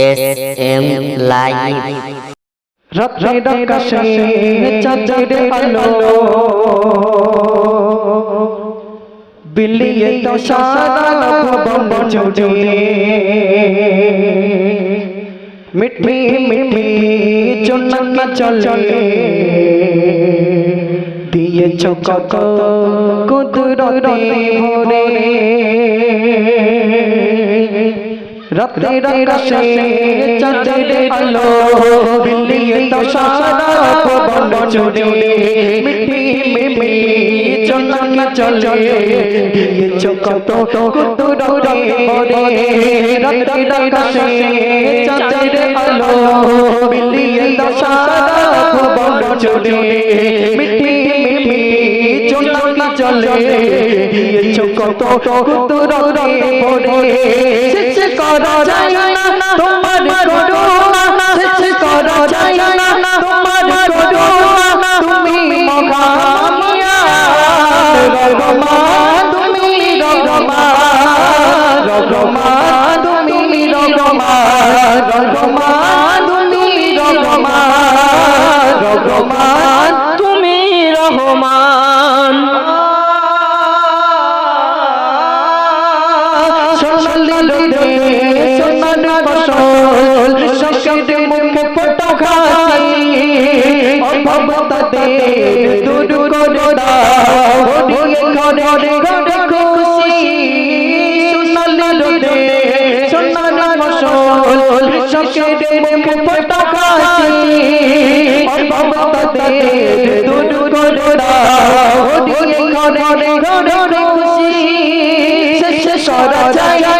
S M live রাত্রির আকাশে চাঁদের আলো বিলিয়ে তো সারা ভবন জুড়ে মিঠি মিঠি চুনন চলে দিয়েছ কত কুদরতে ভরে রাত্রির আকাশে চাঁদের আলো বিলিয়ে তো সারা ভবন জুড়ে মিঠি মিঠি চন্দন চলে দিয়েছ কত কুদরতে ভরে রাত্রির আকাশে চাঁদের আলো বিলিয়ে তো সারা মিঠি চন্দন চলে দিয়েছ কত কুদরতে ভরে শেষ করা যায় না, তোমার করুণা শেষ করা যায় না, তোমার করুণা তুমি মহামিয়া রঘমান তুমি রঘমান রঘমান তুমি রঘমান রঘমান তুমি রঘমান রঘমান অভাবতাদের দূর করে দাও। ভরিয়ে ঘরে ঘরে খুশি। সোনালি রে সোনালি ফসল। কৃষকের মুখে ফোটা খাই দূর করে ঘরে ঘরে খুশি। করা যায়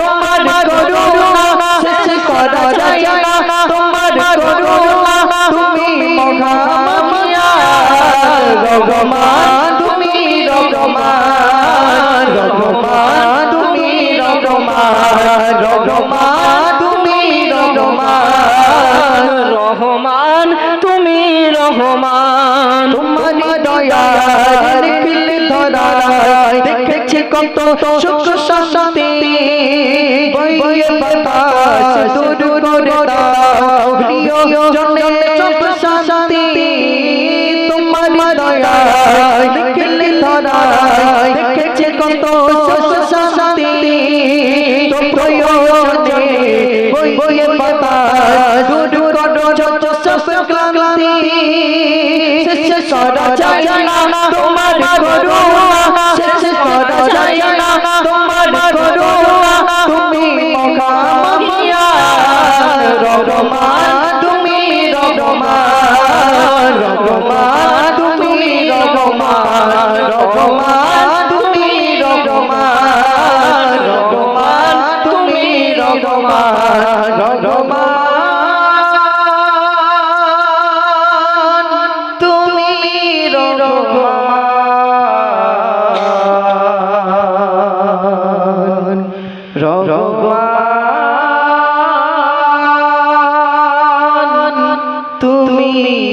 তোমার করুণা শেষ করা যায় না তোমার করুণা তুমি মহামায়া রঘমান তুমি রঘমান রঘমান তুমি রঘমান রঘমান তুমি রঘমান রহমান তুমি রহমান তোমার পিল ধরায় দেখেছি কত সুখ শান্তি। বইয়ে বাতাস দূর করে দাও। প্রিয় জনে সব শান্তি। তোমার রঘমান রঘমান তুমি রঘমান রঘমান তুমি